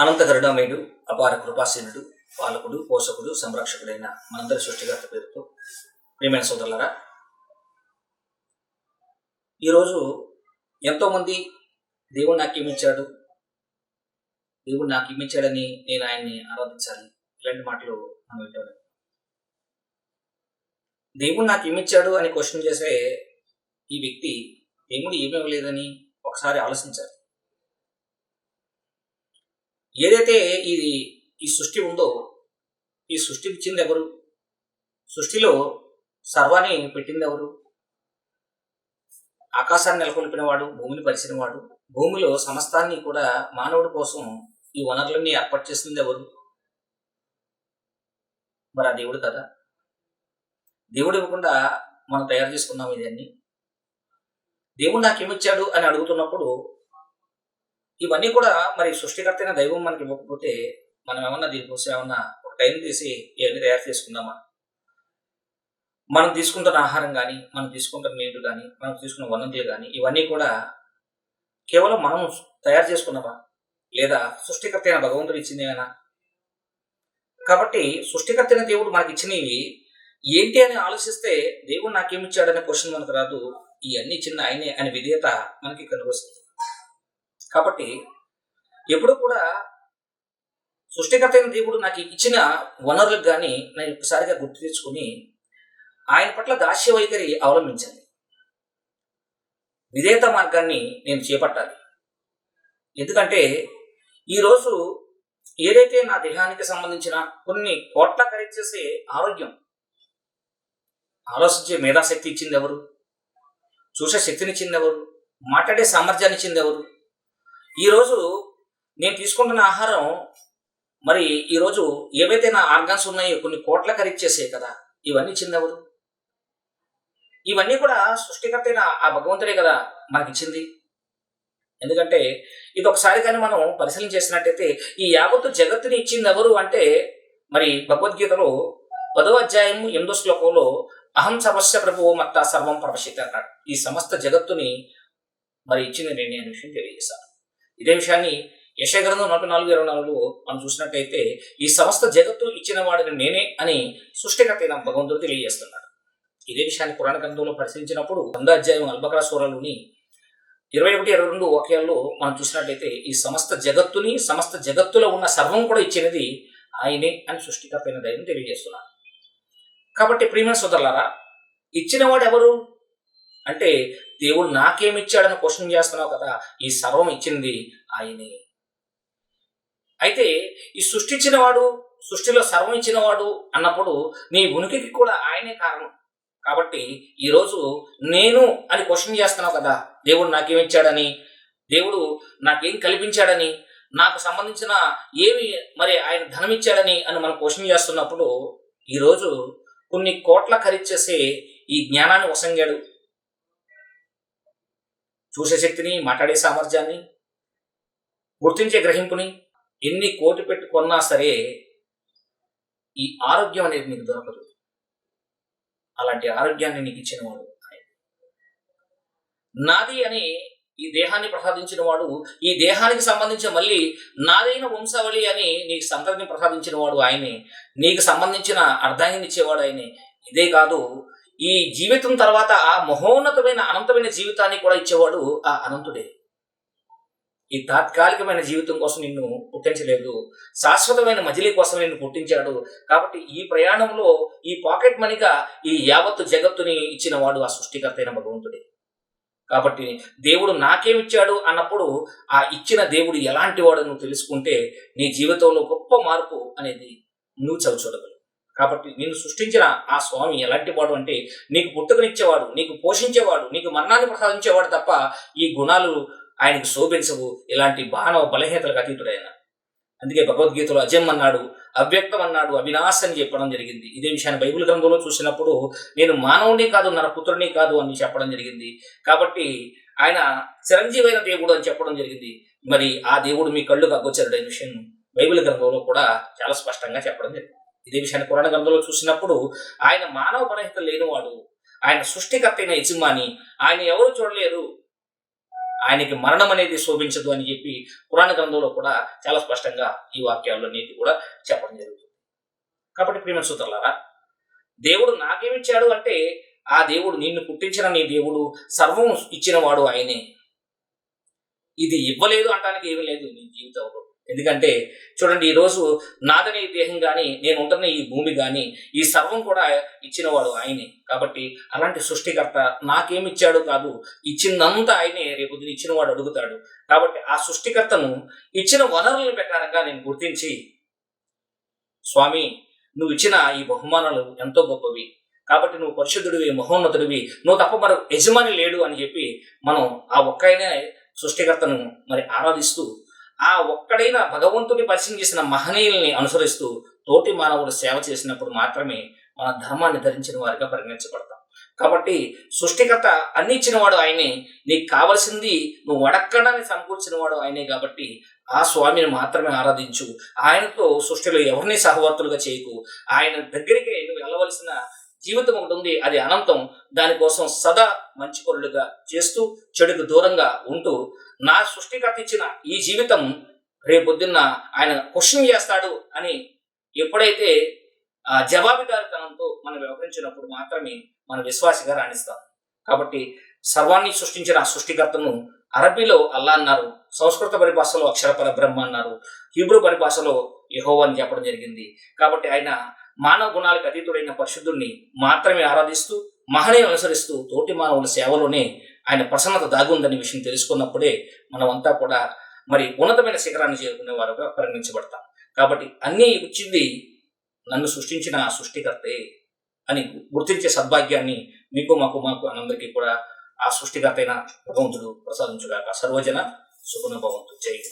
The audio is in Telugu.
అనంత కరుణామయుడు అపార కృపాసీనుడు పాలకుడు పోషకుడు సంరక్షకుడైన మనందరి సృష్టికర్త పేరుతో ప్రియమైన సోదరులరా ఈరోజు ఎంతోమంది దేవుడు నాకు ఏమిచ్చాడు దేవుడు నాకు ఇమ్మించాడని నేను ఆయన్ని ఆరాధించాలి. ఇలాంటి మాటలు మనం వింటాడు దేవుడు నాకు ఇమ్మించాడు అని క్వశ్చన్ చేసే ఈ వ్యక్తి దేవుడు ఏమివ్వలేదని ఒకసారి ఆలోచించాలి. ఏదైతే ఇది ఈ సృష్టి ఉందో ఈ సృష్టి ఇచ్చింది ఎవరు? సృష్టిలో సర్వాన్ని పెట్టింది ఎవరు? ఆకాశాన్ని నెలకొల్పినవాడు భూమిని పరిచినవాడు భూమిలో సమస్తాన్ని కూడా మానవుడి కోసం ఈ వనరులన్నీ ఏర్పాటు చేసింది ఎవరు? మరి ఆ దేవుడు కదా. దేవుడు ఇవ్వకుండా మనం తయారు చేసుకున్నాం ఇదన్నీ. దేవుడు నాకేమిచ్చాడు అని అడుగుతున్నప్పుడు ఇవన్నీ కూడా మరి సృష్టికర్తైన దైవం మనకి ఇవ్వకపోతే మనం ఏమన్నా దీనికోసం ఏమన్నా ఒక టైం తీసి ఇవన్నీ తయారు చేసుకుందామా? మనం తీసుకుంటున్న ఆహారం కానీ మనం తీసుకుంటున్న నీళ్ళు కానీ మనం తీసుకున్న వనరులు కానీ ఇవన్నీ కూడా కేవలం మనం తయారు చేసుకున్నామా? లేదా సృష్టికర్త అయిన భగవంతుడు ఇచ్చిందేనా కాబట్టి సృష్టికర్త అయిన దేవుడు మనకి ఇచ్చినవి ఏంటి అని ఆలోచిస్తే దేవుడు నాకేమిచ్చాడనే క్వశ్చన్ మనకు రాదు. ఇవన్నీ చిన్న ఆయనే అనే విధేయత మనకి కనుగొస్తుంది. కాబట్టి ఎప్పుడు కూడా సృష్టికర్త అయిన దేవుడు నాకు ఇచ్చిన వనరులకు కానీ నేను ఒకసారిగా గుర్తు తెచ్చుకుని ఆయన పట్ల దాస్య వైఖరి అవలంబించాలి. విధేయత మార్గాన్ని నేను చేపట్టాలి. ఎందుకంటే ఈరోజు ఏదైతే నా దేహానికి సంబంధించిన కొన్ని కోట్ల ఖరీదు చేసే ఆరోగ్యం ఆలోచించే మేధాశక్తి ఇచ్చింది ఎవరు? చూసే శక్తిని ఇచ్చింది ఎవరు? మాట్లాడే సామర్థ్యాన్ని ఇచ్చింది ఎవరు? ఈరోజు నేను తీసుకుంటున్న ఆహారం మరి ఈరోజు ఏవైతే నా ఆర్గాన్స్ ఉన్నాయో కొన్ని కోట్ల ఖరీచేసే కదా ఇవన్నీ ఇచ్చింది ఎవరు ఇవన్నీ కూడా సృష్టికర్త అయిన ఆ భగవంతుడే కదా మనకి ఇచ్చింది ఎందుకంటే ఇది ఒకసారి కానీ మనం పరిశీలన చేసినట్టయితే ఈ యావత్తు జగత్తుని ఇచ్చింది ఎవరు అంటే మరి భగవద్గీతలో పదో అధ్యాయం ఎనిమిదో శ్లోకంలో అహం సమస్య ప్రభువు మత్త సర్వం ప్రవశిత అన్నాడు. ఈ సమస్త జగత్తుని మరి ఇచ్చింది నేను అనే విషయం తెలియజేశాను. ఇదే విషయాన్ని యశగ్రంథం నూట నాలుగు ఇరవై నాలుగులో మనం చూసినట్టయితే ఈ సమస్త జగత్తు ఇచ్చిన వాడిని నేనే అని సృష్టికర్త అయిన భగవంతుడు తెలియజేస్తున్నాడు. ఇదే విషయాన్ని పురాణ గ్రంథంలో పరిశీలించినప్పుడు వంద అధ్యాయం అల్బకరా సూరలోని ఇరవై ఒకటి ఇరవై రెండు వాక్యాల్లో మనం చూసినట్లయితే ఈ సమస్త జగత్తుని సమస్త జగత్తులో ఉన్న సర్వం కూడా ఇచ్చినది ఆయనే అని సృష్టికర్త అయిన దైవం తెలియజేస్తున్నాడు. కాబట్టి ప్రియమైన సోదరులారా ఇచ్చినవాడు ఎవరు? అంటే దేవుడు నాకేమిచ్చాడని క్వశ్చన్ చేస్తున్నావు కదా ఈ సర్వం ఇచ్చింది ఆయనే. అయితే ఈ సృష్టించినవాడు సృష్టిలో సర్వం ఇచ్చినవాడు అన్నప్పుడు నీ ఉనికికి కూడా ఆయనే కారణం. కాబట్టి ఈరోజు నేను అని క్వశ్చన్ చేస్తున్నావు కదా దేవుడు నాకేమిచ్చాడని దేవుడు నాకేం కల్పించాడని నాకు సంబంధించిన ఏమి మరి ఆయన ధనం ఇచ్చాడని అని మనం క్వశ్చన్ చేస్తున్నప్పుడు ఈరోజు కొన్ని కోట్ల ఖరీదు చేసే ఈ జ్ఞానాన్ని వసంగాడు చూసే శక్తిని మాట్లాడే సామర్థ్యాన్ని గుర్తించే గ్రహింపుని ఎన్ని కోటి పెట్టుకున్నా సరే ఈ ఆరోగ్యం అనేది నీకు దొరకదు. అలాంటి ఆరోగ్యాన్ని నీకు ఇచ్చిన వాడు ఆయన. నాది అని ఈ దేహాన్ని ప్రసాదించిన వాడు ఈ దేహానికి సంబంధించి మళ్ళీ నాదైన వంశావళి అని నీకు సంతతిని ప్రసాదించిన వాడు ఆయనే. నీకు సంబంధించిన అర్థాన్ని ఇచ్చేవాడు ఆయనే. ఇదే కాదు ఈ జీవితం తర్వాత ఆ మహోన్నతమైన అనంతమైన జీవితాన్ని కూడా ఇచ్చేవాడు ఆ అనంతుడే. ఈ తాత్కాలికమైన జీవితం కోసం నిన్ను పుట్టించలేదు. శాశ్వతమైన మజిలీ కోసం నిన్ను పుట్టించాడు. కాబట్టి ఈ ప్రయాణంలో ఈ పాకెట్ మనీగా ఈ యావత్తు జగత్తుని ఇచ్చిన వాడు ఆ సృష్టికర్త అయిన భగవంతుడే. కాబట్టి దేవుడు నాకేమిచ్చాడు అన్నప్పుడు ఆ ఇచ్చిన దేవుడు ఎలాంటి వాడు నువ్వు తెలుసుకుంటే నీ జీవితంలో గొప్ప మార్పు అనేది నువ్వు చవి చూడగలవు కాబట్టి నేను సృష్టించిన ఆ స్వామి ఎలాంటి వాడు అంటే నీకు పుట్టుకనిచ్చేవాడు నీకు పోషించేవాడు నీకు మరణాన్ని ప్రసాదించేవాడు తప్ప ఈ గుణాలు ఆయనకు శోభించవు. ఇలాంటి బాణవ బలహీనతలకు అతీతుడు ఆయన. అందుకే భగవద్గీతలో అజం అన్నాడు అవ్యక్తం అన్నాడు అవినాశ్ అని చెప్పడం జరిగింది. ఇదే విషయాన్ని బైబిల్ గ్రంథంలో చూసినప్పుడు నేను మానవుని కాదు నరపుత్రుని కాదు అని చెప్పడం జరిగింది. కాబట్టి ఆయన చిరంజీవైన దేవుడు అని చెప్పడం జరిగింది. మరి ఆ దేవుడు మీ కళ్ళు కగ్గొచ్చారు విషయం బైబిల్ గ్రంథంలో కూడా చాలా స్పష్టంగా చెప్పడం జరిగింది. ఇదే విషయాన్ని పురాణ గ్రంథంలో చూసినప్పుడు ఆయన మానవ పరహిత లేనివాడు ఆయన సృష్టికర్త అయిన యజమాని ఆయన ఎవరు చూడలేరు. ఆయనకి మరణం అనేది శోభించదు అని చెప్పి పురాణ గ్రంథంలో కూడా చాలా స్పష్టంగా ఈ వాక్యాల్లో నీతి కూడా చెప్పడం జరుగుతుంది. కాబట్టి ప్రేమ సూత్రులారా దేవుడు నాకేమిచ్చాడు అంటే ఆ దేవుడు నిన్ను పుట్టించిన నీ దేవుడు సర్వం ఇచ్చినవాడు ఆయనే. ఇది ఇవ్వలేదు అంటానికి ఏమీ లేదు నీ జీవితంలో. ఎందుకంటే చూడండి ఈరోజు నాదనే ఈ దేహం కానీ నేను ఉంటున్న ఈ భూమి కానీ ఈ సర్వం కూడా ఇచ్చినవాడు ఆయనే. కాబట్టి అలాంటి సృష్టికర్త నాకేమిచ్చాడు కాదు ఇచ్చిందంతా ఆయనే రేపు ఇచ్చినవాడు అడుగుతాడు. కాబట్టి ఆ సృష్టికర్తను ఇచ్చిన వనరుల ప్రకారంగా నేను గుర్తించి స్వామి నువ్వు ఇచ్చిన ఈ బహుమానాలు ఎంతో గొప్పవి. కాబట్టి నువ్వు పరిశుద్ధుడివి మహోన్నతుడివి నువ్వు తప్ప మరొక యజమాని లేడు అని చెప్పి మనం ఆ ఒక్కైనే సృష్టికర్తను మరి ఆరాధిస్తూ ఆ ఒక్కడైన భగవంతుని పరిచయం చేసిన మహనీయుల్ని అనుసరిస్తూ తోటి మానవుడు సేవ చేసినప్పుడు మాత్రమే మన ధర్మాన్ని ధరించిన వారిగా పరిగణించబడతాం. కాబట్టి సృష్టికర్త అన్ని ఇచ్చినవాడు ఆయనే. నీకు కావలసింది నువ్వు అడక్కడాన్ని సమకూర్చిన వాడు ఆయనే కాబట్టి ఆ స్వామిని మాత్రమే ఆరాధించు. ఆయనతో సృష్టిలో ఎవరిని సహవర్తులుగా చేయకు. ఆయన దగ్గరికి నువ్వు వెళ్ళవలసిన జీవితం ఒకటి ఉంది అది అనంతం. దానికోసం సదా మంచి పనులుగా చేస్తూ చెడుకు దూరంగా ఉంటూ నా సృష్టికర్త ఇచ్చిన ఈ జీవితం రేపొద్దున్న ఆయన క్వశ్చన్ చేస్తాడు అని ఎప్పుడైతే ఆ జవాబుదారితనంతో మనం వ్యవహరించినప్పుడు మాత్రమే మన విశ్వాసిగా రాణిస్తాం. కాబట్టి సర్వాన్ని సృష్టించిన ఆ సృష్టికర్తను అరబీలో అల్లా అన్నారు సంస్కృత పరిభాషలో అక్షరపర బ్రహ్మ అన్నారు హీబ్రూ పరిభాషలో యెహోవా అని చెప్పడం జరిగింది. కాబట్టి ఆయన మానవ గుణాలకు అతీతుడైన పరిశుద్ధుల్ని మాత్రమే ఆరాధిస్తూ మహనీయం అనుసరిస్తూ తోటి మానవుల సేవలోనే ఆయన ప్రసన్నత దాగుందనే విషయం తెలుసుకున్నప్పుడే మనమంతా కూడా మరి ఉన్నతమైన శిఖరాన్ని చేరుకునే వారుగా పరిగణించబడతాం. కాబట్టి అన్నీ ఇచ్చింది నన్ను సృష్టించిన సృష్టికర్తే అని గుర్తించే సద్భాగ్యాన్ని మీకు మాకు మాకు అందరికీ కూడా ఆ సృష్టికర్తైన భగవంతుడు ప్రసాదించుగాక. సర్వజన సుగుణ భవంతు. జై